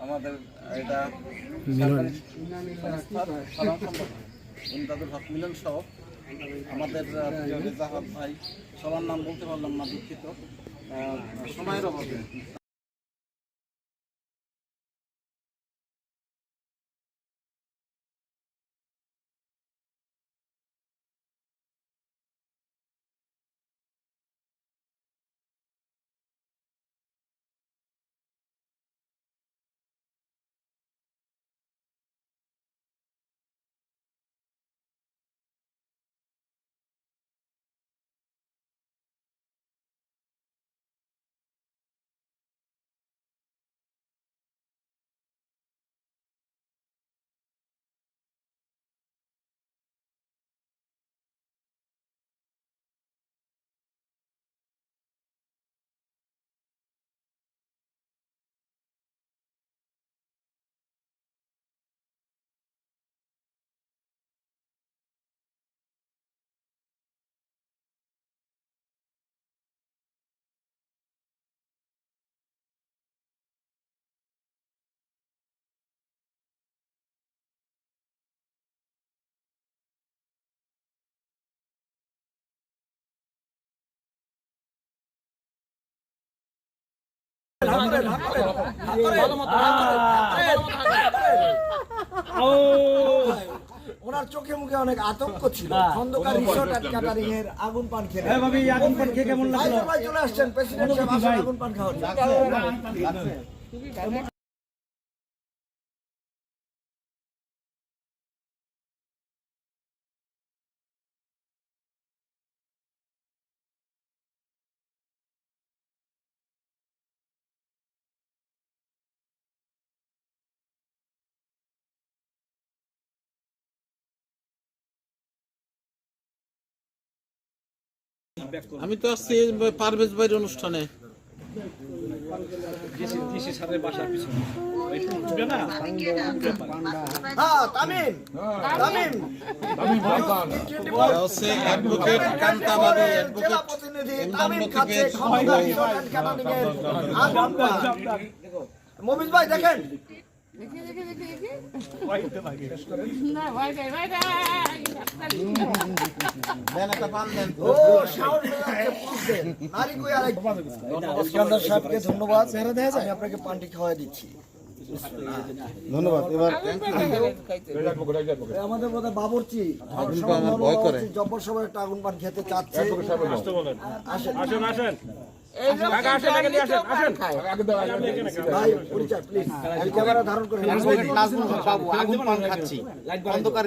আমাদের এটা ইমদাদুল হক মিলন সহ আমাদের জাহাদ ভাই সবার নাম বলতে পারলাম না দুঃখিত। সময়ের অভাবে। ওনার চোখে মুখে অনেক আতঙ্ক ছিল। খন্দকার রিসোর্ট অ্যান্ড ক্যাটারিং এর আগুন পান খেলে হ্যাঁ ভাবি আগুন পান খেয়ে কেমন লাগল? ভাই ভাই চলে আসছেন। প্রেসিডেন্ট সাহেব আগুন পান খাওয়ার আমি তো আসছি পারভেজ ভাইয়ের অনুষ্ঠানে। হ্যাঁ আগুন পান মমিজ ভাই দেখেন। দেখি দেখি দেখি দেখি। না ভাই ভাই ভাই সাহেবকে ধন্যবাদ। আমি আপনাকে পানটি খাওয়াই দিচ্ছি। ধন্যবাদ। এবার আমাদের বোধহয় বাবুর্চি। জব্বর সবাই একটা আগুন পান খেতে চাচ্ছে। আসেন আসেন। আগুন অন্ধকার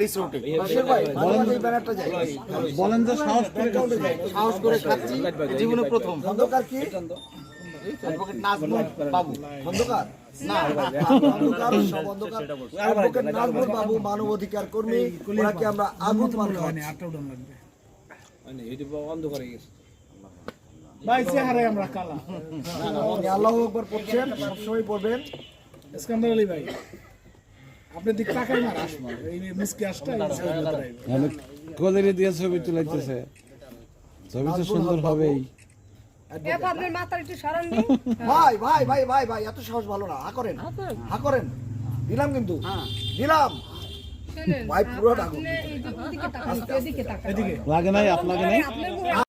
বলেন যে সাহস করে খাচ্ছি। জীবনে প্রথম। খন্দকার কি? অ্যাডভোকেট নাজমুল বাবু। খন্দকার না। খন্দকার সব অন্ধকার। অ্যাডভোকেট ভাই চেহারায় আমরা কালা। আপনি আল্লাহ একবার পড়ছেন সবসময় পড়বেন। ইস্কান্দার আলী ভাই আপনি দিক তাকাই না আসব এই মিসকে আসটা। কোলেরে দিয়ে ছবি তুলাইতেছে। ছবি তো সুন্দর হবেই। আপনার মাথার একটু সরান দিন ভাই ভাই ভাই ভাই ভাই এত সাহস ভালো না হা করেন হা করেন? দিলাম কিন্তু। দিলাম। ভাই পুরো ডাকুন এদিকে তাকান এদিকে তাকান। এদিকে। লাগে নাই আপনাকে নাই? আপনার মুখে